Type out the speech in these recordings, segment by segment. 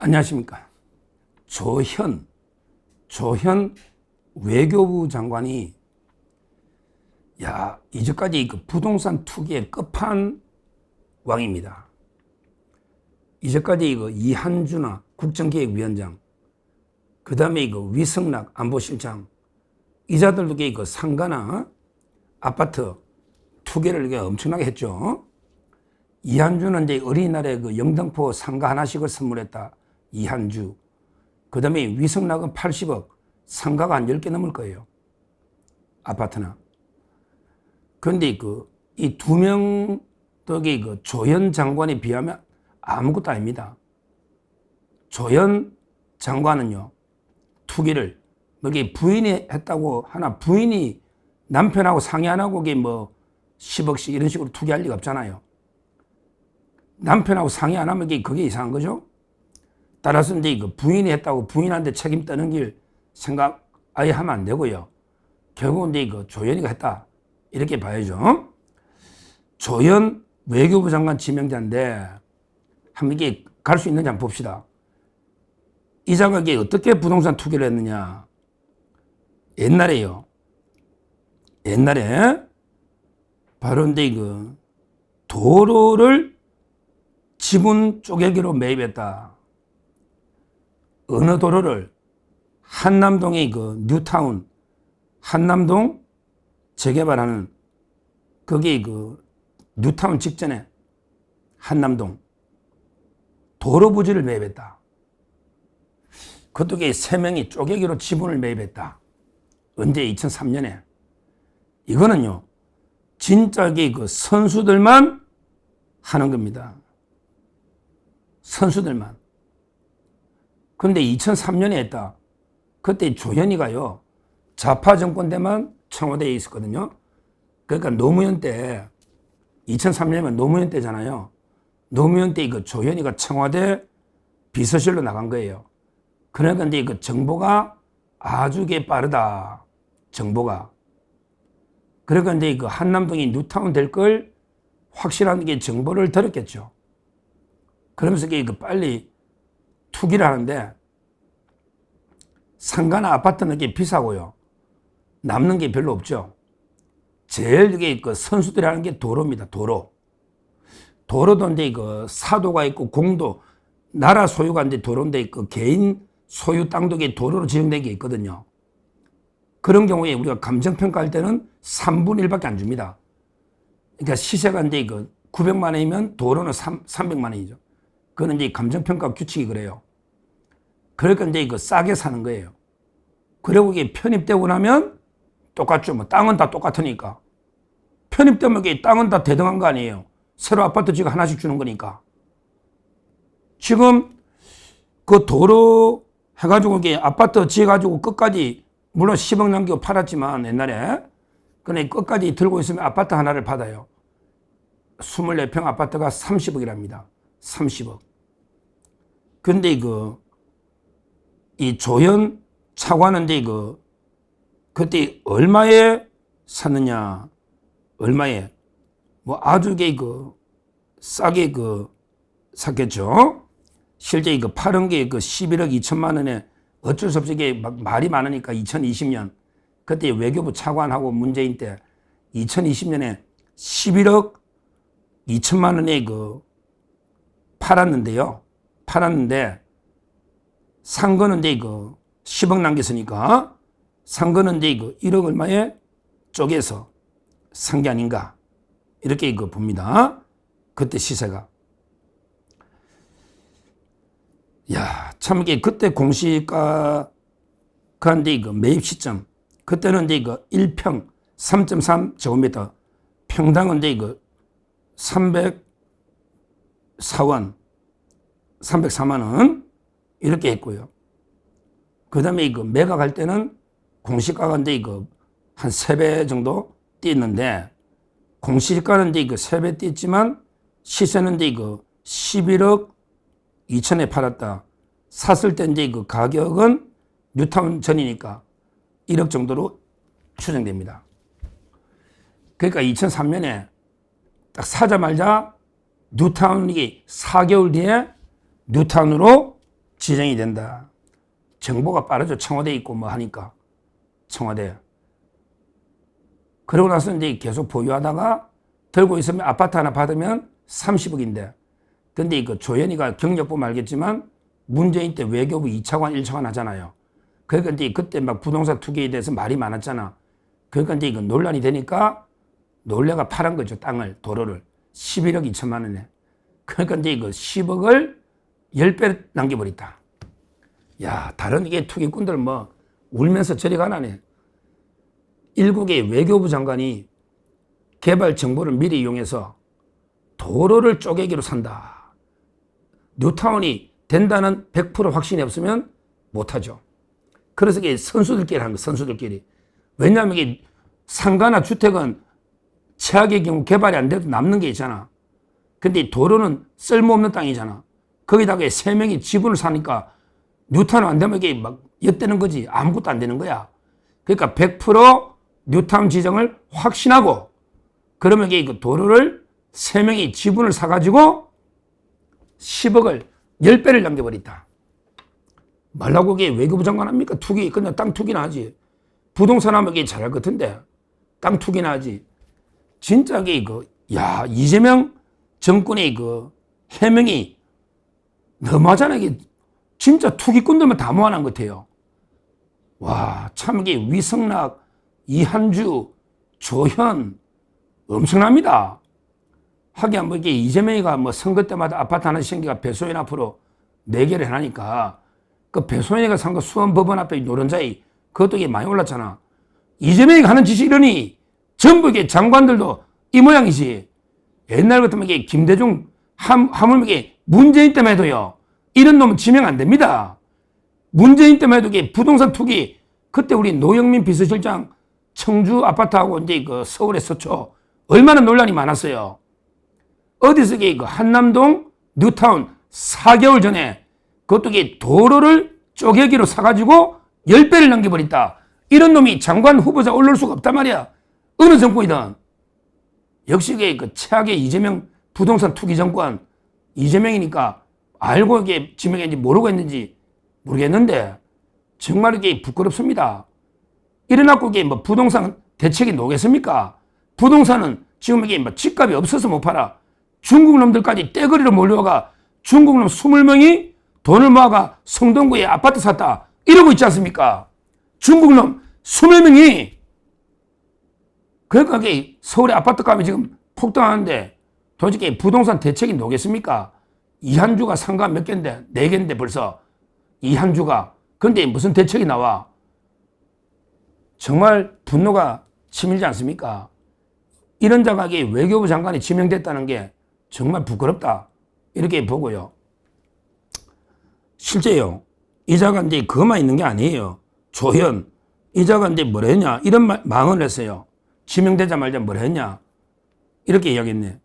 안녕하십니까. 조현, 조현 외교부 장관이 야, 이제까지 그 부동산 투기의 끝판왕입니다. 이제까지 이거 이한주나 국정기획위원장, 그 다음에 이거 위성락 안보실장, 이자들도 그 상가나 아파트 투기를 이게 엄청나게 했죠. 이한주는 이제 어린이날에 그 영등포 상가 하나씩을 선물했다. 이한주. 그 다음에 위성락은 80억, 상가가 한 10개 넘을 거예요. 아파트나. 그런데 그, 이 두명 덕의 그 조현 장관에 비하면 아무것도 아닙니다. 조현 장관은요, 투기를, 뭐게 부인이 했다고 하나, 부인이 남편하고 상의 안 하고 뭐 10억씩 이런 식으로 투기할 리가 없잖아요. 남편하고 상의 안 하면 그게 이상한 거죠? 따라서 이제 그 부인이 했다고 부인한테 책임 떠넘길 생각 아예 하면 안 되고요. 결국은 이제 그 조연이가 했다. 이렇게 봐야죠. 조연 외교부 장관 지명자인데 한번 이게 갈 수 있는지 한번 봅시다. 이 장관이 어떻게 부동산 투기를 했느냐. 옛날에요. 옛날에 바로 이제 그 도로를 지분 쪼개기로 매입했다. 어느 도로를 한남동의 그 뉴타운 한남동 재개발하는 거기 그 뉴타운 직전에 한남동 도로 부지를 매입했다. 그쪽에 세 명이 쪼개기로 지분을 매입했다. 언제 2003년에 이거는요 진짜게 그 선수들만 하는 겁니다. 선수들만. 근데 2003년에 했다. 그때 조현이가요, 좌파 정권 때만 청와대에 있었거든요. 그러니까 노무현 때, 2003년이면 노무현 때잖아요. 노무현 때그 조현이가 청와대 비서실로 나간 거예요. 그러니까 이제 그 정보가 아주 게 빠르다. 정보가. 그러니까 이제 그 한남동이 뉴타운 될 걸 확실한 게 정보를 들었겠죠. 그러면서 그 빨리 투기를 하는데 상가나 아파트는 게 비싸고요. 남는 게 별로 없죠. 제일 이게 그 선수들이 하는 게 도로입니다. 도로. 이제 그 사도가 있고 공도 나라 소유가 이제 도로인데 그 개인 소유 땅도 도로로 지정된 게 있거든요. 그런 경우에 우리가 감정 평가할 때는 3분의 1밖에 안 줍니다. 그러니까 시세가 이제 그 900만 원이면 도로는 3, 300만 원이죠. 그거는 이제 감정평가 규칙이 그래요. 그러니까 이제 그 싸게 사는 거예요. 그리고 이게 편입되고 나면 똑같죠. 뭐 땅은 다 똑같으니까. 편입되면 이게 땅은 다 대등한 거 아니에요. 새로 아파트 지금 하나씩 주는 거니까. 지금 그 도로 해가지고 이게 아파트 지어가지고 끝까지 물론 10억 남기고 팔았지만 옛날에 근데 끝까지 들고 있으면 아파트 하나를 받아요. 24평 아파트가 30억이랍니다. 30억. 근데 그, 이 조현 차관은 그, 그때 얼마에 샀느냐, 얼마에, 뭐 아주 그, 싸게 그, 샀겠죠? 실제 그 파는 게그 11억 2천만 원에 어쩔 수 없이 이게 막 말이 많으니까 2020년 그때 외교부 차관하고 문재인 때 2020년에 11억 2천만 원에 그 팔았는데요. 팔았는데 산 거는 이제 그 10억 남겼으니까 산 거는 이제 그 1억 얼마에 쪼개서 산 게 아닌가 이렇게 그 봅니다. 그때 시세가. 야, 참 이게 그때 공시가 그한데 그 매입 시점 그때는 이제 그 1평 3.3 제곱미터 평당은 이제 그 304원 304만 원 이렇게 했고요. 그 다음에 그 매각할 때는 공시가가 이제 이거 한 3배 정도 뛰었는데 공시가는 이제 그 3배 뛰었지만 시세는 이제 그 11억 2천에 팔았다. 샀을 때 이제 그 가격은 뉴타운 전이니까 1억 정도로 추정됩니다. 그러니까 2003년에 딱 사자마자 뉴타운이 4개월 뒤에 뉴타운으로 지정이 된다. 정보가 빠르죠. 청와대 있고 뭐 하니까. 청와대. 그러고 나서 이제 계속 보유하다가 들고 있으면 아파트 하나 받으면 30억인데. 근데 그 조현이가 경력 보면 알겠지만 문재인 때 외교부 2차관, 1차관 하잖아요. 그러니까 이제 그때 막 부동산 투기에 대해서 말이 많았잖아. 그러니까 이제 이거 논란이 되니까 놀래가 팔은 거죠. 땅을, 도로를. 11억 2천만 원에. 그러니까 이제 이거 10억을 10배 남겨버렸다. 야, 다른 이게 투기꾼들 뭐 울면서 저리 가나네. 일국의 외교부 장관이 개발 정보를 미리 이용해서 도로를 쪼개기로 산다. 뉴타운이 된다는 100% 확신이 없으면 못하죠. 그래서 이게 선수들끼리 하는 거, 선수들끼리. 왜냐하면 이게 상가나 주택은 최악의 경우 개발이 안 돼도 남는 게 있잖아. 근데 도로는 쓸모없는 땅이잖아. 거기다가 세 명이 지분을 사니까 뉴타운 안 되면 이게 막 엿대는 거지. 아무것도 안 되는 거야. 그러니까 100% 뉴타운 지정을 확신하고 그러면 이게 그 도로를 세 명이 지분을 사가지고 10억을 10배를 남겨버렸다. 말라고 이게 외교부 장관 합니까? 투기, 그냥 땅 투기나 하지. 부동산 하면 이게 잘할 것 같은데. 땅 투기나 하지. 진짜 이게 그, 야, 이재명 정권의 그 해명이 너무하잖아. 이게 진짜 투기꾼들만 다 모아놓은 것 같아요. 와, 참 이게 위성락, 이한주, 조현, 엄청납니다. 하긴 뭐 이게 이재명이가 뭐 선거 때마다 아파트 하나씩 생기가 배소연 앞으로 내개를 해나니까 그 배소연이가 산 거 수원법원 앞에 노른자이 그것도 이게 많이 올랐잖아. 이재명이 하는 짓이 이러니 전부 이게 장관들도 이 모양이지. 옛날 같으면 이게 김대중 함, 하물며 이게 문재인 때만 해도요. 이런 놈은 지명 안 됩니다. 문재인 때만 해도 부동산 투기 그때 우리 노영민 비서실장 청주 아파트하고 이제 그 서울의 서초 얼마나 논란이 많았어요. 어디서 그 한남동 뉴타운 4개월 전에 그것도 도로를 쪼개기로 사가지고 10배를 남겨버렸다. 이런 놈이 장관 후보자 올릴 수가 없단 말이야. 어느 정권이든. 역시 그 최악의 이재명 부동산 투기 정권 이재명이니까 알고 이게 지명인지 모르고 했는지 모르겠는데 정말 이게 부끄럽습니다. 이래놓고 이게 뭐 부동산 대책이 노겠습니까? 부동산은 지금 이게 뭐 집값이 없어서 못 팔아. 중국 놈들까지 떼거리로 몰려와가 중국 놈 20명이 돈을 모아가 성동구에 아파트 샀다. 이러고 있지 않습니까? 중국 놈 20명이 그러니까 서울의 아파트 값이 지금 폭등하는데 도대체 부동산 대책이 노겠습니까? 이한주가 상가 몇 개인데? 네 개인데 벌써. 이한주가. 근데 무슨 대책이 나와? 정말 분노가 치밀지 않습니까? 이런 자가 외교부 장관이 지명됐다는 게 정말 부끄럽다. 이렇게 보고요. 실제요. 이 자가 이제 그것만 있는 게 아니에요. 조현. 이 자가 이제 뭐라 했냐. 이런 말, 망언을 했어요. 지명되자마자 뭐라 했냐. 이렇게 이야기했네.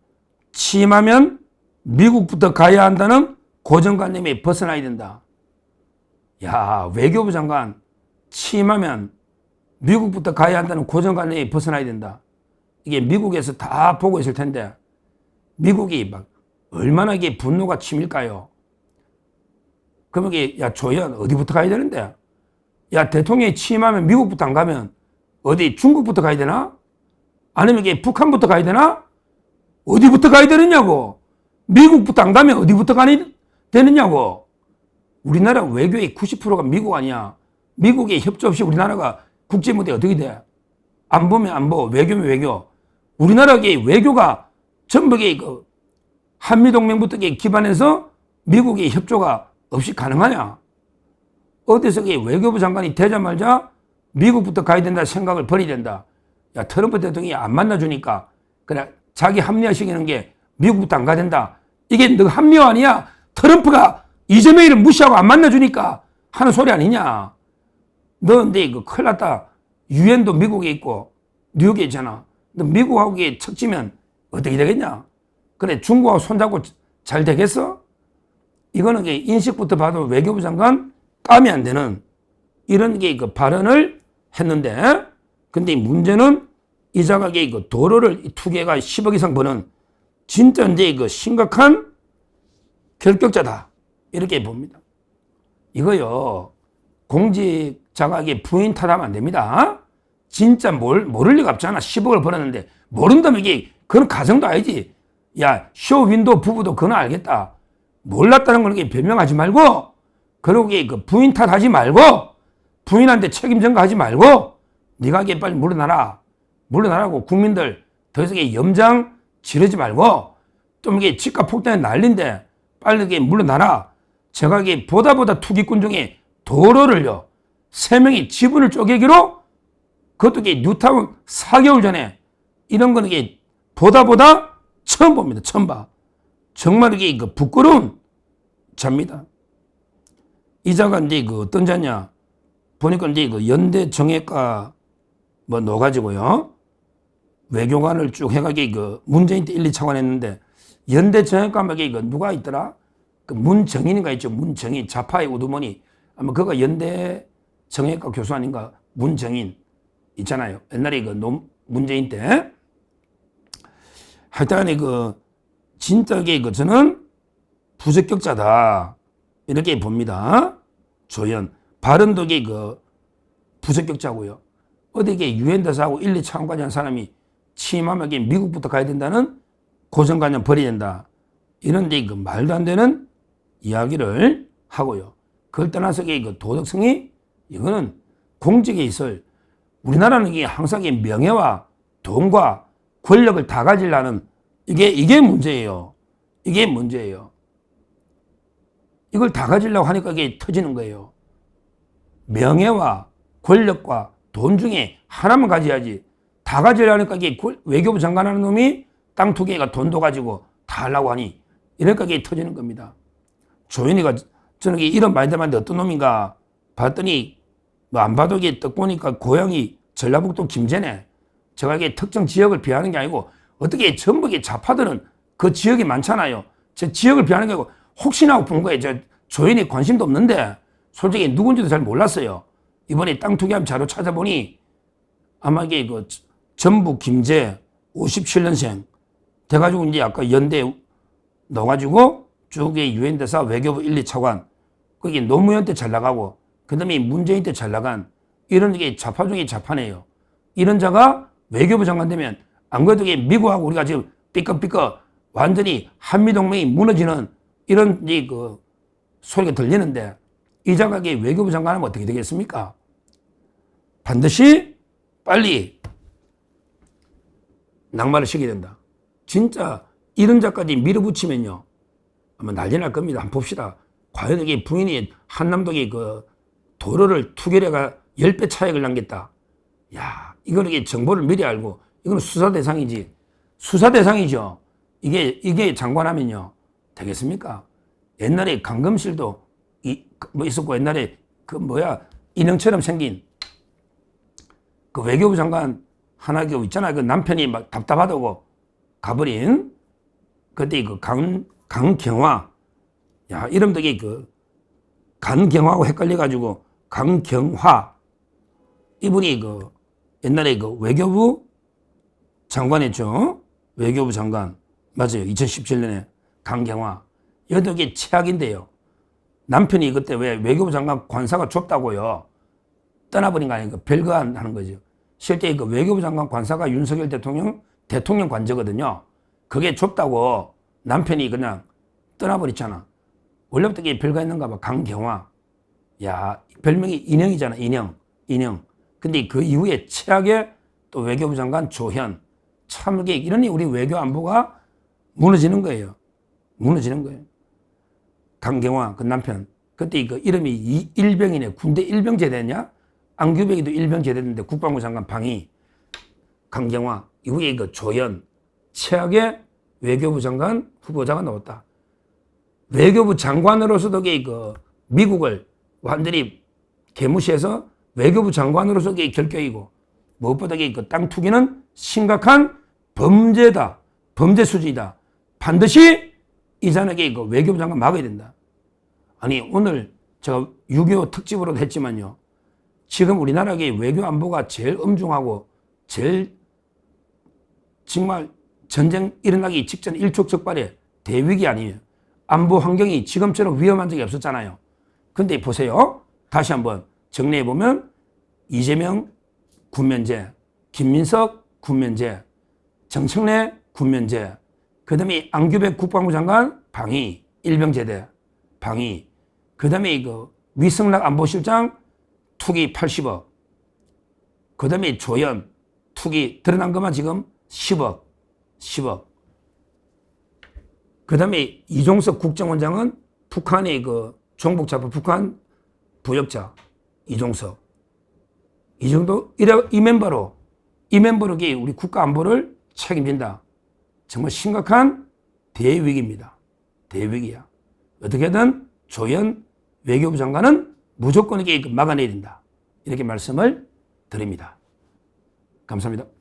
취임하면 미국부터 가야 한다는 고정관념에 벗어나야 된다. 야, 외교부 장관 취임하면 미국부터 가야 한다는 고정관념에 벗어나야 된다. 이게 미국에서 다 보고 있을 텐데 미국이 막 얼마나 이게 분노가 치밀까요? 그러면 이게 야 조연 어디부터 가야 되는데? 야 대통령이 취임하면 미국부터 안 가면 어디 중국부터 가야 되나? 아니면 이게 북한부터 가야 되나? 어디부터 가야 되느냐고. 미국부터 안 가면 어디부터 가야 되느냐고. 우리나라 외교의 90%가 미국 아니야. 미국의 협조 없이 우리나라가 국제 무대 어떻게 돼? 안 보면 안 보. 외교면 외교. 우리나라의 외교가 전북의 그 한미 동맹부터 기반해서 미국의 협조가 없이 가능하냐? 어디서 외교부 장관이 되자마자 미국부터 가야 된다 생각을 버려야 된다. 야, 트럼프 대통령이 안 만나주니까, 그래, 자기 합리화시키는 게 미국부터 안 가야 된다. 이게 너 합리화 아니야? 트럼프가 이재명이를 무시하고 안 만나주니까 하는 소리 아니냐? 너 근데 이거 큰일 났다. 유엔도 미국에 있고, 뉴욕에 있잖아. 너 미국하고 척지면 어떻게 되겠냐? 그래, 중국하고 손잡고 잘 되겠어? 이거는 인식부터 봐도 외교부 장관 깜이 안 되는 이런 게 그 발언을 했는데, 근데 문제는 이자가 그 도로를 투개가 10억 이상 버는 진짜 이제 그 심각한 결격자다. 이렇게 봅니다. 이거요. 공직자가 이게 부인 탓하면 안 됩니다. 진짜 뭘, 모를 리가 없잖아. 10억을 벌었는데. 모른다면 이게, 그건 가정도 알지. 야, 쇼 윈도 부부도 그건 알겠다. 몰랐다는 걸 변명하지 말고, 그러고 그 부인 탓하지 말고, 부인한테 책임 전가하지 말고, 네가 이게 빨리 물러나라. 물러나라고 국민들 더 이상 염장 지르지 말고, 좀 이게 집값 폭등에 난린데, 빨리 이게 물러나라. 제가 이게 보다 보다 투기꾼 중에 도로를요, 세 명이 지분을 쪼개기로 그것도 이게 뉴타운 4개월 전에 이런 거는 이게 보다 보다 처음 봅니다. 처음 봐. 정말 이게 그 부끄러운 자입니다. 이 자가 이제 그 어떤 자냐. 보니까 이제 그 연대 정외과 뭐 넣어가지고요. 외교관을 쭉 해가기 그 문재인 때 1, 2차관 했는데 연대 정외과막에 그 누가 있더라? 그 문정인인가 있죠. 문정인. 좌파의 우두머니. 아마 그가 연대 정외과 교수 아닌가? 문정인. 있잖아요. 옛날에 그 노, 문재인 때. 하여튼간에 그, 진짜 이게 그 저는 부적격자다. 이렇게 봅니다. 조연. 바른도 이게 그 부적격자고요. 어디 이게 유엔 대사하고 1, 2차원까지 한 사람이 취임하면 미국부터 가야 된다는 고정관념 버려야 된다. 이런 데그 말도 안 되는 이야기를 하고요. 그걸 떠나서 그 도덕성이 이거는 공직에 있을 우리나라는 이게 항상 이 명예와 돈과 권력을 다 가지려는 이게 이게 문제예요. 이게 문제예요. 이걸 다 가지려고 하니까 이게 터지는 거예요. 명예와 권력과 돈 중에 하나만 가져야지. 다 가지려니까 이게 외교부 장관 하는 놈이 땅 투기가 돈도 가지고 다 하려고 하니 이러니까 이게 터지는 겁니다. 조현이가 저는 이런 말들만 어떤 놈인가 봤더니 뭐 안 봐도 이게 딱 보니까 고향이 전라북도 김제네. 제가 이게 특정 지역을 비하는 게 아니고 어떻게 이 좌파들은 그 지역이 많잖아요. 제 지역을 비하는 게 아니고 혹시나 하고 본 거예요. 저 조연이 관심도 없는데 솔직히 누군지도 잘 몰랐어요. 이번에 땅 투기함 자료 찾아보니 아마 이게 그 전북 김제 57년생 돼가지고 이제 아까 연대 넣어가지고 쭉에 유엔 대사 외교부 1, 2차관 거기 노무현 때 잘 나가고 그 다음에 문재인 때 잘 나간 이런 게 좌파 중에 좌파네요. 이런 자가 외교부 장관 되면 안 그래도 미국하고 우리가 지금 삐걱삐걱 완전히 한미동맹이 무너지는 이런 이그 소리가 들리는데 이 이게 외교부 장관하면 어떻게 되겠습니까? 반드시 빨리 낙마를 시켜야 된다. 진짜 이런 자까지 밀어붙이면요. 아마 난리 날 겁니다. 한번 봅시다. 과연 이게 부인이 한남동이 그 도로를 투결해가 10배 차익을 남겼다. 야, 이거는 이게 정보를 미리 알고, 이거는 수사 대상이지. 수사 대상이죠. 이게, 이게 장관하면요. 되겠습니까? 옛날에 강금실도 이, 뭐 있었고, 옛날에 그 뭐야, 인형처럼 생긴 그 외교부 장관 하나교 있잖아요. 그 남편이 막 답답하다고 가버린 그때 그 강, 강경화. 야, 이름도 이게 그 간경화하고 헷갈려가지고 강경화. 이분이 그 옛날에 그 외교부 장관했죠. 외교부 장관. 맞아요. 2017년에 강경화. 이게 최악인데요. 남편이 그때 왜 외교부 장관 관사가 좁다고요. 떠나버린 거 아니에요. 별거 안 하는 거죠. 실제 그 외교부 장관 관사가 윤석열 대통령 대통령 관저거든요. 그게 좁다고 남편이 그냥 떠나버렸잖아. 원래부터 이게 별거 있는가 봐. 강경화. 야, 별명이 인형이잖아. 인형. 인형. 근데 그 이후에 최악의 또 외교부 장관 조현. 참 이게 이러니 우리 외교 안보가 무너지는 거예요. 무너지는 거예요. 강경화 그 남편. 그때 그 이름이 일병이네. 군대 일병 제대냐? 안규백이도 일병 제대했는데 국방부 장관 방위. 강경화. 이후에 그 조현. 최악의 외교부 장관 후보자가 나왔다. 외교부 장관으로서도 그 미국을 완전히 개무시해서 외교부 장관으로서 결격이고 무엇보다 그땅 투기는 심각한 범죄다. 범죄 수준이다. 반드시 이 자에게 그 외교부 장관 막아야 된다. 아니 오늘 제가 6.25 특집으로도 했지만요. 지금 우리나라의 외교 안보가 제일 엄중하고 제일 정말 전쟁 일어나기 직전 일촉즉발의 대위기 아니에요. 안보 환경이 지금처럼 위험한 적이 없었잖아요. 근데 보세요. 다시 한번 정리해 보면 이재명 군면제, 김민석 군면제, 정청래 군면제, 그 다음에 안규백 국방부 장관 방위, 일병제대 방위, 그 다음에 이거 위성락 안보실장 투기 80억, 그 다음에 조연 투기 드러난 것만 지금 10억, 10억. 그 다음에 이종석 국정원장은 북한의 그 종북자파 북한 부역자 이종석. 이 정도, 이래, 이 멤버로, 이 멤버로 우리 국가 안보를 책임진다. 정말 심각한 대위기입니다. 대위기야. 어떻게든 조연 외교부 장관은 무조건 이게 막아내야 된다. 이렇게 말씀을 드립니다. 감사합니다.